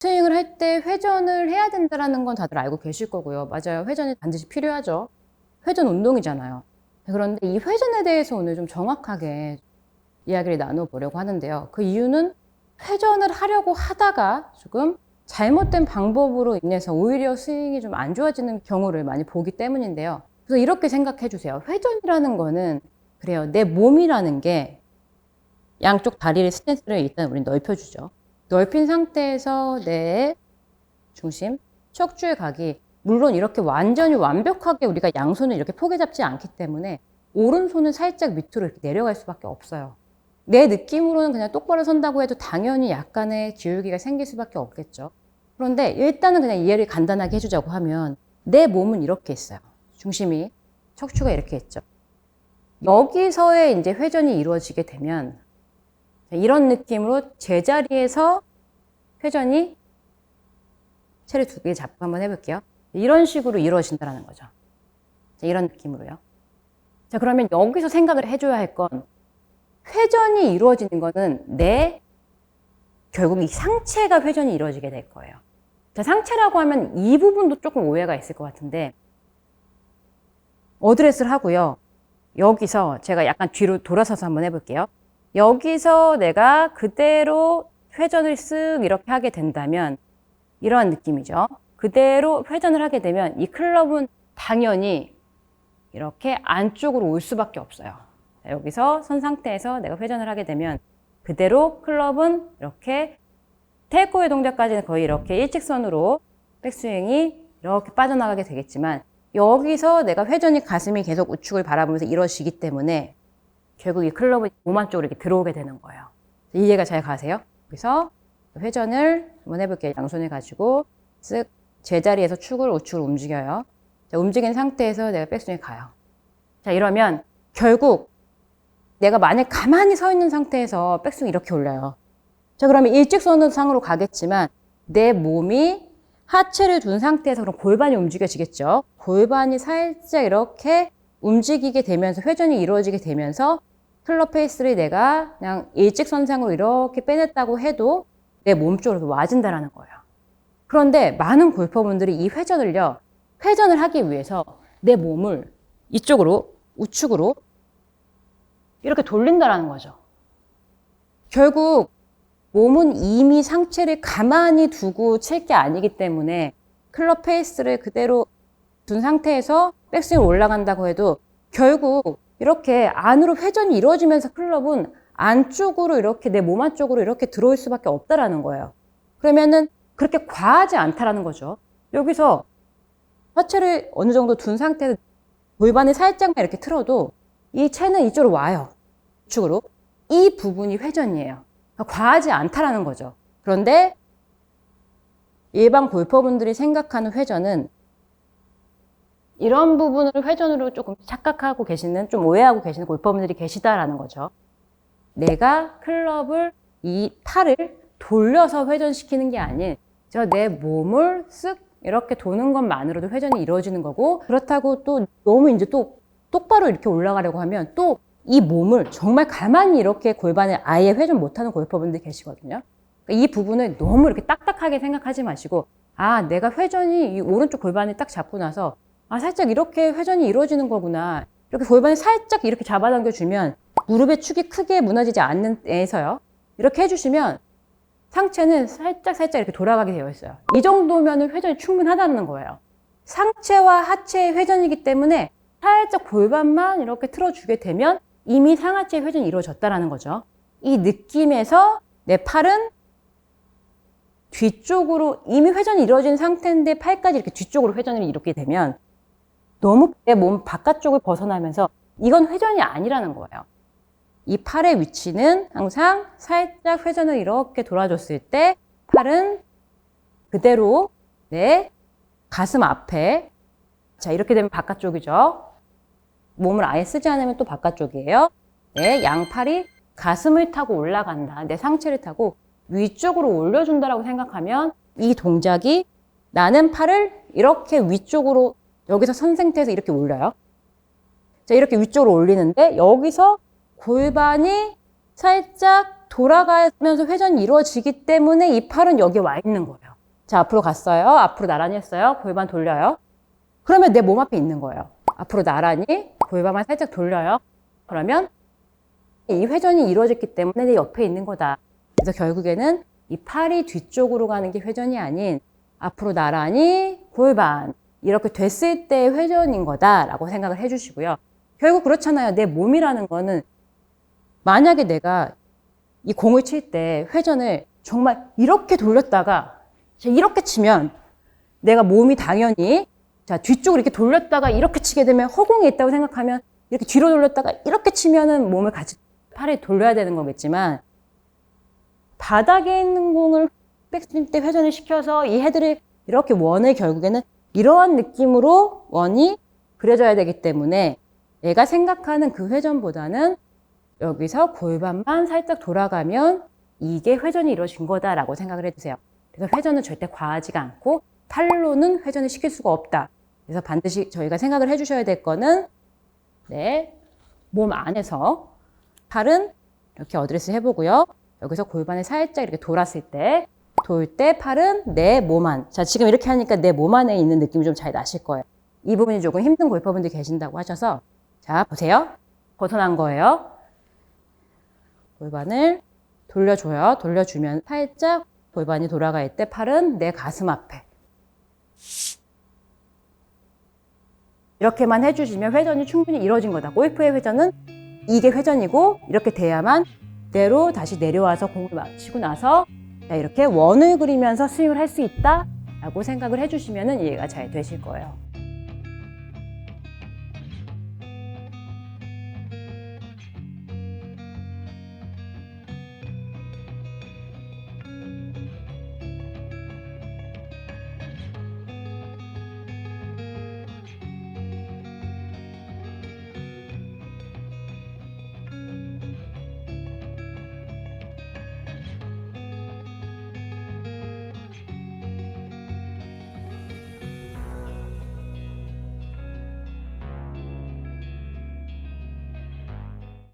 스윙을 할 때 회전을 해야 된다는 건 다들 알고 계실 거고요. 맞아요. 회전이 반드시 필요하죠. 회전 운동이잖아요. 그런데 이 회전에 대해서 오늘 좀 정확하게 이야기를 나눠보려고 하는데요. 그 이유는 회전을 하려고 하다가 조금 잘못된 방법으로 인해서 오히려 스윙이 좀 안 좋아지는 경우를 많이 보기 때문인데요. 그래서 이렇게 생각해 주세요. 회전이라는 거는 그래요. 내 몸이라는 게 양쪽 다리를 스탠스를 일단 우리 넓혀주죠. 넓힌 상태에서 내 중심, 척추의 각이 물론 이렇게 완전히 완벽하게 우리가 양손을 이렇게 포개 잡지 않기 때문에 오른손은 살짝 밑으로 이렇게 내려갈 수밖에 없어요. 내 느낌으로는 그냥 똑바로 선다고 해도 당연히 약간의 기울기가 생길 수밖에 없겠죠. 그런데 일단은 그냥 이해를 간단하게 해주자고 하면 내 몸은 이렇게 있어요. 중심이 척추가 이렇게 있죠. 여기서의 이제 회전이 이루어지게 되면 이런 느낌으로 제자리에서 회전이 체를 두 개 잡고 한번 해볼게요. 이런 식으로 이루어진다는 거죠. 자, 이런 느낌으로요. 자, 그러면 여기서 생각을 해줘야 할 건 회전이 이루어지는 거는 내 결국 이 상체가 회전이 이루어지게 될 거예요. 자, 상체라고 하면 이 부분도 조금 오해가 있을 것 같은데 어드레스를 하고요. 여기서 제가 약간 뒤로 돌아서서 한번 해볼게요. 여기서 내가 그대로 회전을 쓱 이렇게 하게 된다면 이러한 느낌이죠. 그대로 회전을 하게 되면 이 클럽은 당연히 이렇게 안쪽으로 올 수밖에 없어요. 자, 여기서 선 상태에서 내가 회전을 하게 되면 그대로 클럽은 이렇게 테이크의 동작까지는 거의 이렇게 일직선으로 백스윙이 이렇게 빠져나가게 되겠지만 여기서 내가 회전이 가슴이 계속 우측을 바라보면서 이루어지기 때문에 결국 이 클럽은 몸안 쪽으로 이렇게 들어오게 되는 거예요. 이해가 잘 가세요? 그래서 회전을 한번 해볼게요. 양손을 가지고 쓱 제자리에서 축을 우측으로 움직여요. 자, 움직인 상태에서 내가 백스윙에 가요. 자, 이러면 결국 내가 만약 가만히 서 있는 상태에서 백스윙 이렇게 올려요. 자, 그러면 일직선으로 상으로 가겠지만 내 몸이 하체를 둔 상태에서 그럼 골반이 움직여지겠죠. 골반이 살짝 이렇게 움직이게 되면서 회전이 이루어지게 되면서 클럽 페이스를 내가 그냥 일직선상으로 이렇게 빼냈다고 해도 내 몸 쪽으로 와진다라는 거예요. 그런데 많은 골퍼분들이 이 회전을요, 회전을 하기 위해서 내 몸을 이쪽으로, 우측으로 이렇게 돌린다라는 거죠. 결국 몸은 이미 상체를 가만히 두고 칠 게 아니기 때문에 클럽 페이스를 그대로 둔 상태에서 백스윙 올라간다고 해도 결국 이렇게 안으로 회전이 이루어지면서 클럽은 안쪽으로 이렇게 내 몸 안쪽으로 이렇게 들어올 수밖에 없다라는 거예요. 그러면은 그렇게 과하지 않다라는 거죠. 여기서 하체를 어느 정도 둔 상태에서 골반을 살짝만 이렇게 틀어도 이 채는 이쪽으로 와요. 우측으로. 이 부분이 회전이에요. 그러니까 과하지 않다라는 거죠. 그런데 일반 골퍼분들이 생각하는 회전은 이런 부분을 회전으로 조금 착각하고 계시는, 좀 오해하고 계시는 골퍼분들이 계시다라는 거죠. 내가 클럽을, 이 팔을 돌려서 회전시키는 게 아닌, 저 내 몸을 쓱 이렇게 도는 것만으로도 회전이 이루어지는 거고, 그렇다고 또 너무 이제 또 똑바로 이렇게 올라가려고 하면 또 이 몸을 정말 가만히 이렇게 골반을 아예 회전 못하는 골퍼분들 계시거든요. 그러니까 이 부분을 너무 이렇게 딱딱하게 생각하지 마시고, 아, 내가 회전이 이 오른쪽 골반을 딱 잡고 나서, 아, 살짝 이렇게 회전이 이루어지는 거구나. 이렇게 골반을 살짝 이렇게 잡아당겨 주면 무릎의 축이 크게 무너지지 않는 데에서요. 이렇게 해주시면 상체는 살짝 살짝 이렇게 돌아가게 되어 있어요. 이 정도면 회전이 충분하다는 거예요. 상체와 하체의 회전이기 때문에 살짝 골반만 이렇게 틀어주게 되면 이미 상하체 회전이 이루어졌다라는 거죠. 이 느낌에서 내 팔은 뒤쪽으로 이미 회전이 이루어진 상태인데 팔까지 이렇게 뒤쪽으로 회전을 이루게 되면 너무 내 몸 바깥쪽을 벗어나면서 이건 회전이 아니라는 거예요. 이 팔의 위치는 항상 살짝 회전을 이렇게 돌아줬을 때 팔은 그대로 내 가슴 앞에 자 이렇게 되면 바깥쪽이죠. 몸을 아예 쓰지 않으면 또 바깥쪽이에요. 내 양팔이 가슴을 타고 올라간다. 내 상체를 타고 위쪽으로 올려준다라고 생각하면 이 동작이 나는 팔을 이렇게 위쪽으로 여기서 선 상태에서 이렇게 올려요. 자, 이렇게 위쪽으로 올리는데 여기서 골반이 살짝 돌아가면서 회전이 이루어지기 때문에 이 팔은 여기 와 있는 거예요. 자, 앞으로 갔어요. 앞으로 나란히 했어요. 골반 돌려요. 그러면 내 몸 앞에 있는 거예요. 앞으로 나란히 골반만 살짝 돌려요. 그러면 이 회전이 이루어졌기 때문에 내 옆에 있는 거다. 그래서 결국에는 이 팔이 뒤쪽으로 가는 게 회전이 아닌 앞으로 나란히 골반 이렇게 됐을 때 회전인 거다라고 생각을 해주시고요. 결국 그렇잖아요. 내 몸이라는 거는 만약에 내가 이 공을 칠 때 회전을 정말 이렇게 돌렸다가 자, 이렇게 치면 내가 몸이 당연히 자 뒤쪽으로 이렇게 돌렸다가 이렇게 치게 되면 허공에 있다고 생각하면 이렇게 뒤로 돌렸다가 이렇게 치면은 몸을 같이 팔에 돌려야 되는 거겠지만 바닥에 있는 공을 백스핀 때 회전을 시켜서 이 헤드를 이렇게 원을 결국에는 이러한 느낌으로 원이 그려져야 되기 때문에 내가 생각하는 그 회전보다는 여기서 골반만 살짝 돌아가면 이게 회전이 이루어진 거다라고 생각을 해주세요. 그래서 회전은 절대 과하지가 않고 팔로는 회전을 시킬 수가 없다. 그래서 반드시 저희가 생각을 해주셔야 될 거는 네, 몸 안에서 팔은 이렇게 어드레스 해보고요. 여기서 골반을 살짝 이렇게 돌았을 때, 돌 때 팔은 내 몸 안. 자, 지금 이렇게 하니까 내 몸 안에 있는 느낌이 좀 잘 나실 거예요. 이 부분이 조금 힘든 골퍼분들 계신다고 하셔서, 자, 보세요. 벗어난 거예요. 골반을 돌려줘요. 돌려주면 살짝 골반이 돌아갈 때 팔은 내 가슴 앞에. 이렇게만 해주시면 회전이 충분히 이루어진 거다. 골프의 회전은 이게 회전이고 이렇게 돼야만 대로 다시 내려와서 공을 맞히고 나서 자, 이렇게 원을 그리면서 스윙을 할 수 있다라고 생각을 해주시면 이해가 잘 되실 거예요.